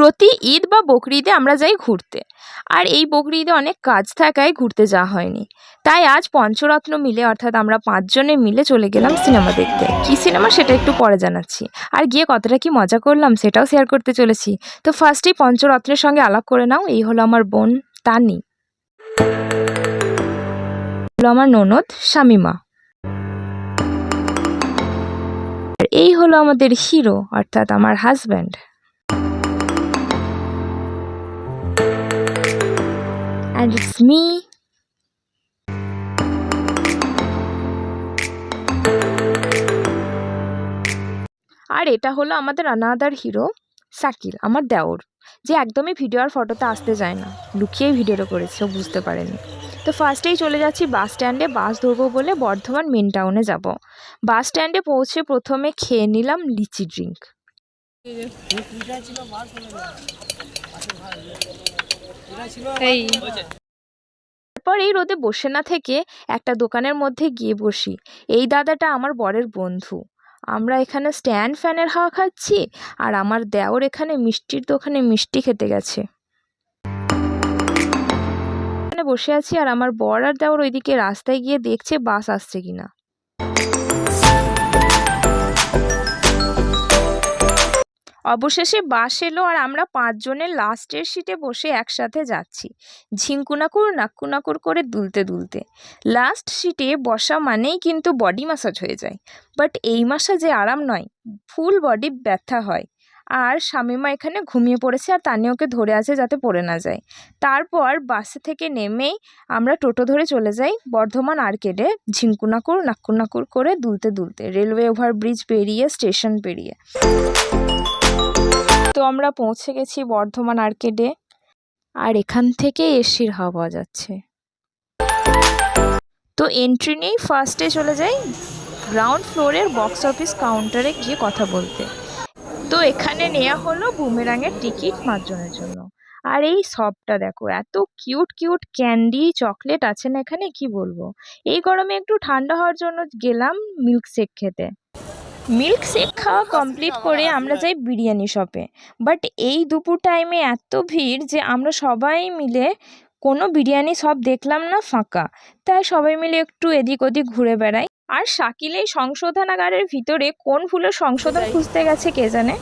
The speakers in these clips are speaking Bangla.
প্রতি ঈদ বা বকরি ঈদে আমরা যাই ঘুরতে। আর এই বকরি ঈদে অনেক কাজ থাকায় ঘুরতে যাওয়া হয়নি। তাই আজ পঞ্চরত্ন মিলে, অর্থাৎ আমরা পাঁচজনে মিলে চলে গেলাম সিনেমা দেখতে। কী সিনেমা সেটা একটু পরে জানাচ্ছি। আর গিয়ে কতটা কি মজা করলাম সেটাও শেয়ার করতে চলেছি। তো ফার্স্টেই পঞ্চরত্নের সঙ্গে আলাপ করে নাও। এই হলো আমার বোন তানি। হলো আমার ননদ শামিমা। এই হলো আমাদের হিরো অর্থাৎ আমার হাজব্যান্ড and it's me. আর এটা হলো আমাদের আনাদার হিরো শাকিল, আমার দেওর, যে একদমই ভিডিও আর ফটোতে আসতে যায় না। লুকিয়েই ভিডিওটা করেছে বুঝতে পারেনি। তো ফার্স্টেই চলে যাচ্ছি বাস স্ট্যান্ডে বাস ধরবো বলে বর্ধমান মেন টাউনে যাব। বাস স্ট্যান্ডে পৌঁছে প্রথমে খেয়ে নিলাম লিচি ড্রিঙ্ক এই। তারপর এই রোদে বসে না থেকে একটা দোকানের মধ্যে গিয়ে বসি। এই দাদাটা আমার বরের বন্ধু। আমরা এখানে স্ট্যান্ড ফ্যানের হাওয়া খাচ্ছি আর আমার দেওর এখানে মিষ্টির দোকানে মিষ্টি খেতে গেছে। এখানে বসে আছি আর আমার বর আর দেওর ওইদিকে রাস্তায় গিয়ে দেখছে বাস আসছে কিনা। অবশেষে বাস এলো আর আমরা পাঁচজনের লাস্টের সিটে বসে একসাথে যাচ্ছি। ঝিঙ্কুনাকুর নাক্কুনাকুর করে দুলতে দুলতে। লাস্ট সিটে বসা মানেই কিন্তু বডি ম্যাসাজ হয়ে যায়। বাট এই মাসাজে আরাম নয় ফুল বডি ব্যথা হয়। আর শামিমা এখানে ঘুমিয়ে পড়েছে আর তানি ওকে ধরে আছে যাতে পড়ে না যায়। তারপর বাসে থেকে নেমেই আমরা টোটো ধরে চলে যাই বর্ধমান আর্কেডে ঝিঙ্কুনাকুর নাক্কুনাকুর করে দুলতে দুলতে। রেলওয়ে ওভারব্রিজ পেরিয়ে স্টেশন পেরিয়ে। তো আমরা পৌঁছে গেছি বর্ধমান আর্কেডে। আর এখান থেকে এসির হাওয়া পাওয়া যাচ্ছে। তো এন্ট্রি নেই ফার্স্টে চলে যাই। গ্রাউন্ড ফ্লোরের বক্স অফিস কাউন্টারে গিয়ে কথা বলতে। তো এখানে নেওয়া হলো বুমেরাঙের টিকিট পাঁচজনের জন্য। আর এই সবটা দেখো, এত কিউট কিউট ক্যান্ডি চকলেট আছে না এখানে, কি বলব? এই গরমে একটু ঠান্ডা হওয়ার জন্য গেলাম মিল্কশেক খেতে। মিল্ক শেক খাওয়া কমপ্লিট করে আমরা যাই বিরিয়ানি শপে বাট এই দুপুর টাইমে এত ভিড় যে আমরা সবাই মিলে কোনো বিরিয়ানি শপ দেখলাম না ফাঁকা। তাই সবাই মিলে একটু এদিক ওদিক ঘুরে বেড়াই। আর শাকিল এই সংশোধনাগারের ভিতরে কোন ফুলের সংশোধন খুঁজতে গেছে কে জানে?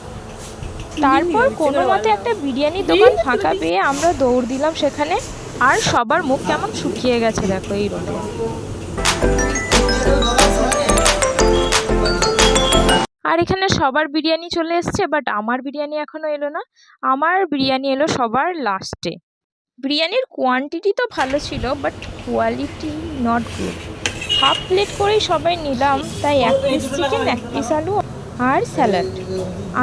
তারপর কোনো মতে একটা বিরিয়ানির দোকান ফাঁকা পেয়ে আমরা দৌড় দিলাম সেখানে। আর সবার মুখ কেমন শুকিয়ে গেছে দেখো এই রোদে আর এখানে সবার বিরিয়ানি চলে এসছে বাট আমার বিরিয়ানি এখনও এলো না। আমার বিরিয়ানি এলো সবার লাস্টে বিরিয়ানির কোয়ান্টিটি তো ভালো ছিল but quality not good half plate করেই সবাই নিলাম, তাই এক পিস চিকেন এক পিস আলু। আর স্যালাড।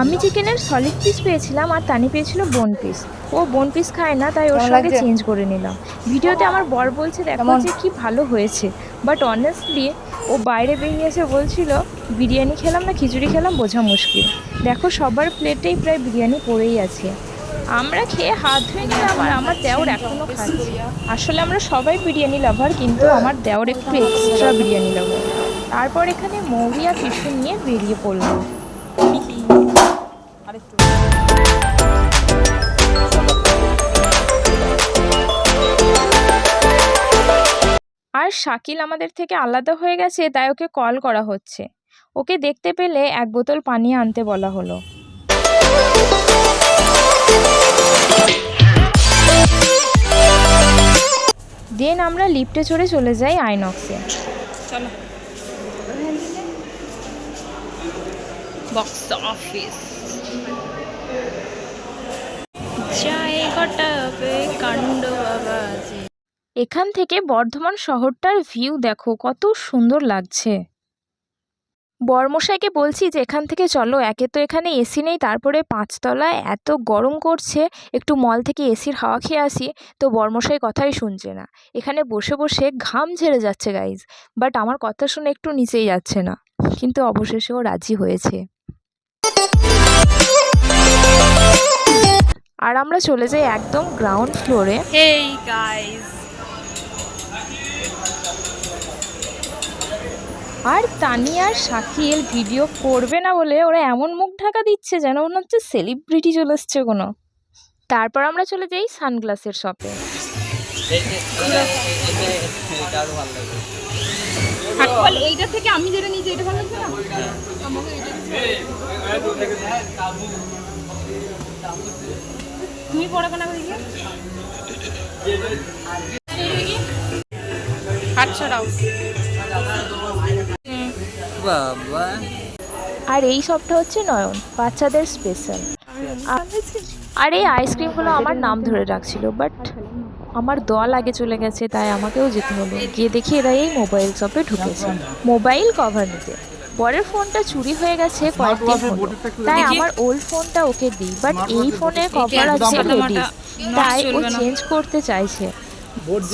আমি চিকেনের সলিড পিস পেয়েছিলাম আর তানি পেয়েছিল বোন পিস ও বোন পিস খায় না তাই ওর সঙ্গে চেঞ্জ করে নিলাম। ভিডিওতে আমার বর বলছে দেখো যে কি ভালো হয়েছে। বাট অনেস্টলি ও বাইরে বেরিয়ে এসে বলছিল বিরিয়ানি খেলাম না খিচুড়ি খেলাম বোঝা মুশকিল। দেখো সবার প্লেটেই প্রায় বিরিয়ানি পড়েই আছে। আমরা খেয়ে হাত ধুয়ে নিলাম আর আমার দেওর এখনও খাচ্ছে আসলে আমরা সবাই বিরিয়ানি লাভার কিন্তু আমার দেওর একটু এক্সট্রা বিরিয়ানি লাভার তারপর এখানে মৌরি আর নিয়ে বেরিয়ে পড়লাম। আর শাকিল আমাদের থেকে আলাদা হয়ে গেছে, তাই ওকে কল করা হচ্ছে। ওকে দেখতে পেলে এক বোতল পানি আনতে বলা হলো। দেন আমরা লিফটে চড়ে চলে যাই আইনক্সে। চলো। বক্স অফিস এখান থেকে বর্ধমান শহরটার ভিউ দেখো, কত সুন্দর লাগছে। বর্মশাইকে বলছি যে, এখান থেকে চলো, একে তো এখানে এসি নেই, তারপরে পাঁচতলায় এত গরম করছে, একটু মল থেকে এসির হাওয়া খেয়ে আসি। তো বর্মশাই কথাই শুনছে না। এখানে বসে বসে ঘাম ঝেড়ে যাচ্ছে গাইজ বাট আমার কথা শুনে একটু নিচেই যাচ্ছে না। কিন্তু অবশেষে ও রাজি হয়েছে। আর আমরা চলে যাই একদম গ্রাউন্ড ফ্লোরে হেই গাইস আর তানিয়া আর শাকিল ভিডিও করবে না বলে ওরা এমন মুখ ঢাকা দিচ্ছে যেন মনে হচ্ছে সেলিব্রিটি চলে এসছে কোনো। তারপর আমরা চলে যাই সানগ্লাসের শপে এইটা থেকে আমি যেটা নিয়েছি এটা ভালো লাগছে না? তুমি পড়া কেন দেখি? হাত ছড়াও বাবা। আর এই সবটা হচ্ছে নয়ন বাচ্চাদের স্পেশাল আর এই আইসক্রিমগুলো আমার নাম ধরে রাখছিল বাট আমার দল আগে চলে গেছে তাই আমাকেও যেতে হলো। গিয়ে দেখি এরা এই মোবাইল শপে ঢুকেছে। মোবাইল কভার নিতে। পরের ফোনটা চুরি হয়ে গেছে কয়েকদিন হলো। তাই আমার ওল্ড ফোনটা ওকে দিই বাট এই ফোনে কভার আছে লেডিস তাই ও চেঞ্জ করতে চাইছে।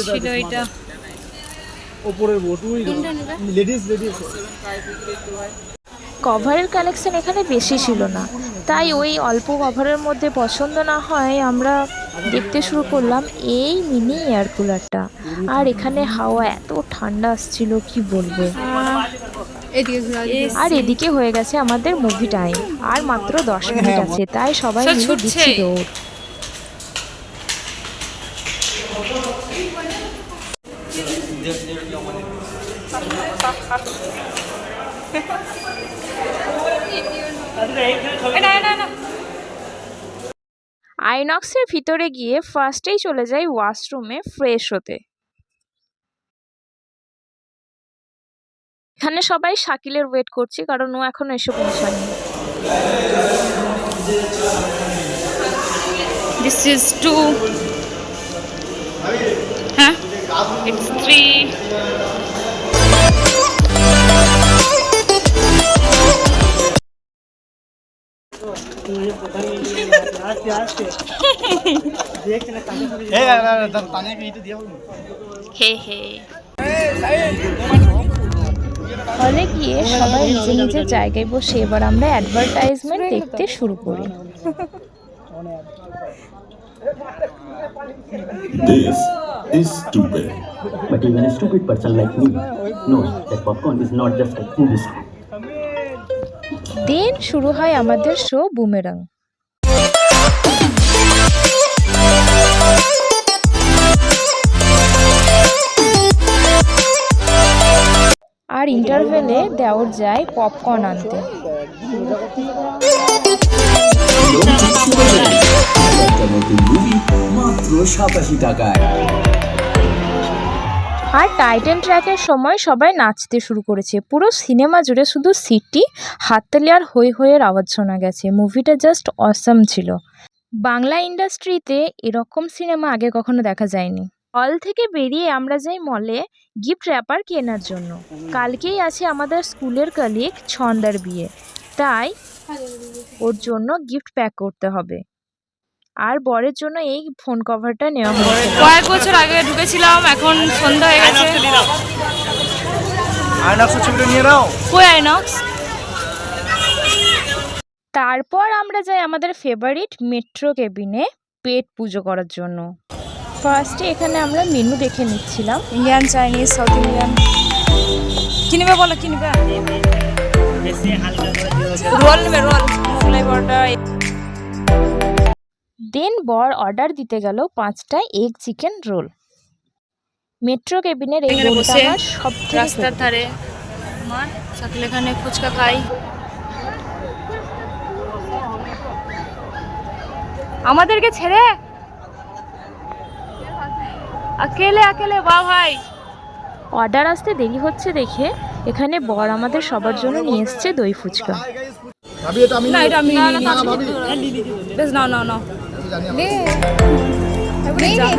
ছিল এটা। ওপরের বোর্ড লেডিস লেডিস কভারের কালেকশন এখানে বেশি ছিল না। তাই ওই অল্প কভারের মধ্যে পছন্দ না হয় আমরা দেখতে শুরু করলাম এই মিনি এয়ার কুলারটা আর এখানে হাওয়া এত ঠান্ডা আসছিল কি বলব? আর এদিকে হয়ে গেছে আমাদের মুভি টাইম আর মাত্র দশ মিনিট আছে তাই সবাই মিলে দিচ্ছি দৌড়। আইনক্সের ভিতরে গিয়ে ফার্স্টেই চলে যাই ওয়াশরুমে ফ্রেশ হতে। এখানে সবাই শাকিলের ওয়েট করছি কারণ ও এখনও এসে পৌঁছায়নি This is two. Huh? It's three. তানিয়াকে এইটা হলে গিয়ে সবাই নিজে নিজের জায়গায় বসে এবার আমরা অ্যাডভার্টাইজমেন্ট দেখতে শুরু করি This is stupid. But even a stupid person like me knows that popcorn is not just a movie star. দেন শুরু হয় আমাদের শো বুমেরাং আর ইন্টারভেলে দেওয়ার যায় পপকর্ন আনতে। আর টাইটেল ট্র্যাকের সময় সবাই নাচতে শুরু করেছে। পুরো সিনেমা জুড়ে শুধু সিটি হাততালি আর হই হইয়ের আওয়াজ শোনা গেছে। মুভিটা জাস্ট অসম ছিল। বাংলা ইন্ডাস্ট্রিতে এরকম সিনেমা আগে কখনো দেখা যায়নি। হল থেকে বেরিয়ে আমরা যাই মলে গিফট র্যাপার কেনার জন্য। কালকেই আছে আমাদের স্কুলের কালিক ছন্দার বিয়ে। তাই ওর জন্য গিফট প্যাক করতে হবে। আর বরের জন্য এই ফোন কভারটা নেওয়া হয়েছে কয়েক বছর আগে ঢুকেছিলাম এখন সন্ধ্যা হয়ে গেছে। আয়নাক্স ছবিটা নিয়ে নাও। কই আইনক্স তারপর আমরা যাই আমাদের ফেভারিট মেট্রো কেবিনে পেট পুজো করার জন্য। ফার্স্টে এখানে আমরা মেনু দেখে নিচ্ছিলাম। ইন্ডিয়ান চাইনিজ সাউথ ইন্ডিয়ান কিনবে বলো কিনবে রোল নেবে রোল মোগলাই পরোটা দেন বর অর্ডার দিতে গেল পাঁচটা এগ চিকেন রোল মেট্রো কেবিনের এই রোলটা আমার সব রাস্তার ধারে। আমার সাথে এখানে ফুচকা খাই আমাদেরকে ছেড়ে আকেলে আকেলে বা ভাই। অর্ডার আসতে দেরি হচ্ছে দেখে এখানে বর আমাদের সবার জন্য নিয়ে এসছে দই ফুচকা। ভাবি এটা আমি না এটা আমি না, না, বেশ নাও নাও নাও দাও, দে দাও।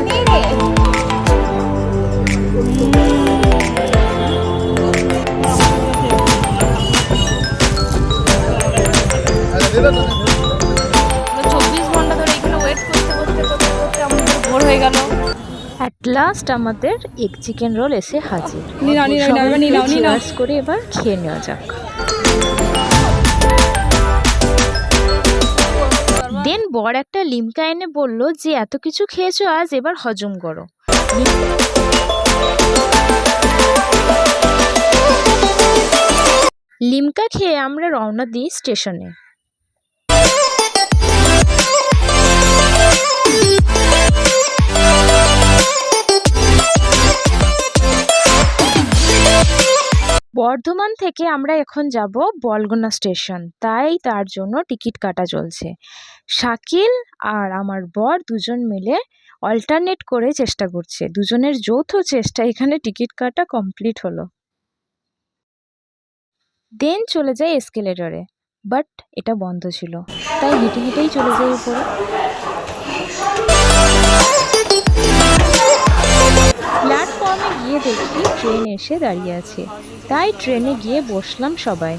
চব্বিশ ঘণ্টা ধরে এখানে ওয়েট করতে করতে করতে করতে আমাদের ভোর হয়ে গেল। অ্যাট লাস্ট আমাদের এগ চিকেন রোল এসে হাজির। cheers করে এবার খেয়ে নেওয়া যাক। দেন বর একটা লিমকা এনে বলল যে এত কিছু খেয়েছো আজ এবার হজম করো। লিমকা খেয়ে আমরা রওনা দিই স্টেশনে। বর্ধমান থেকে আমরা এখন যাব বলগোনা স্টেশন। তাই তার জন্য টিকিট কাটা চলছে। শাকিল আর আমার বর দুজন মিলে অল্টারনেট করে চেষ্টা করছে। দুজনের যৌথ চেষ্টা এখানে টিকিট কাটা কমপ্লিট হলো। দেন চলে যায় এসকেলেটরে বাট এটা বন্ধ ছিল। তাই হেঁটে হেঁটেই চলে যাই উপরে। প্ল্যাটফর্মে গিয়ে দেখি ট্রেন এসে দাঁড়িয়ে আছে। তাই ট্রেনে গিয়ে বসলাম সবাই।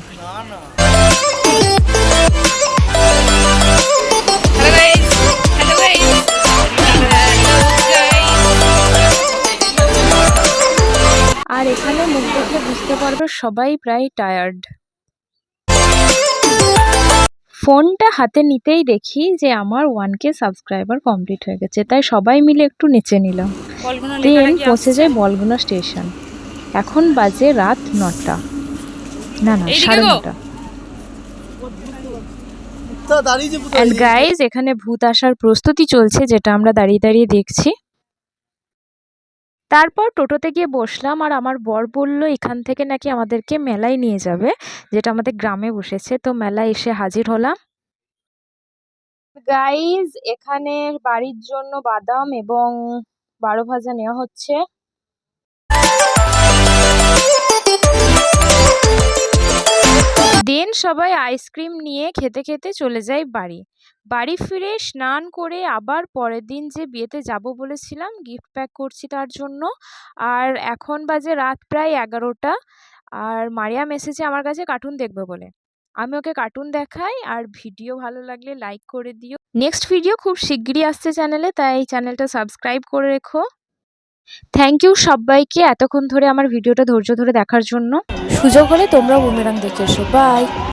আর এখানে মুখ দেখে বুঝতে পারবে সবাই প্রায় টায়ার্ড ফোনটা হাতে নিতেই দেখি যে আমার ওয়ান কে সাবস্ক্রাইবার কমপ্লিট হয়ে গেছে। তাই সবাই মিলে একটু নেচে নিলাম। কি পৌঁছে যায় বলগুনা স্টেশন এখন বাজে রাত নটা। না না সাড়ে নটা। তা অ্যান্ড গাইজ এখানে ভূত আসার প্রস্তুতি চলছে যেটা আমরা দাঁড়িয়ে দাঁড়িয়ে দেখছি। তারপর টোটোতে গিয়ে বসলাম আর আমার বর বলল, এখান থেকে নাকি আমাদেরকে মেলায় নিয়ে যাবে, যেটা আমাদের গ্রামে বসেছে। তো মেলায় এসে হাজির হলাম। গাইজ এখানে বাড়ির জন্য বাদাম এবং বারো ভাজা নেওয়া হচ্ছে। দেন সবাই আইসক্রিম নিয়ে খেতে খেতে চলে যায় বাড়ি। বাড়ি ফিরে স্নান করে আবার পরের দিন যে বিয়েতে যাব বলেছিলাম গিফট প্যাক করছি তার জন্য। আর এখন বাজে রাত প্রায় এগারোটা। আর মারিয়াম এসেছে আমার কাছে কার্টুন দেখবে বলে। আমি ওকে কার্টুন দেখাই আর ভিডিও ভালো লাগলে লাইক করে দিও। নেক্সট ভিডিও খুব শিগগিরই আসছে চ্যানেলে তাই চ্যানেলটা সাবস্ক্রাইব করে রেখো। থ্যাংক ইউ সবাইকে এতক্ষণ ধরে আমার ভিডিওটা ধৈর্য ধরে দেখার জন্য। সুযোগ হলে তোমরাও বুমেরাং দেখে এসো। বাই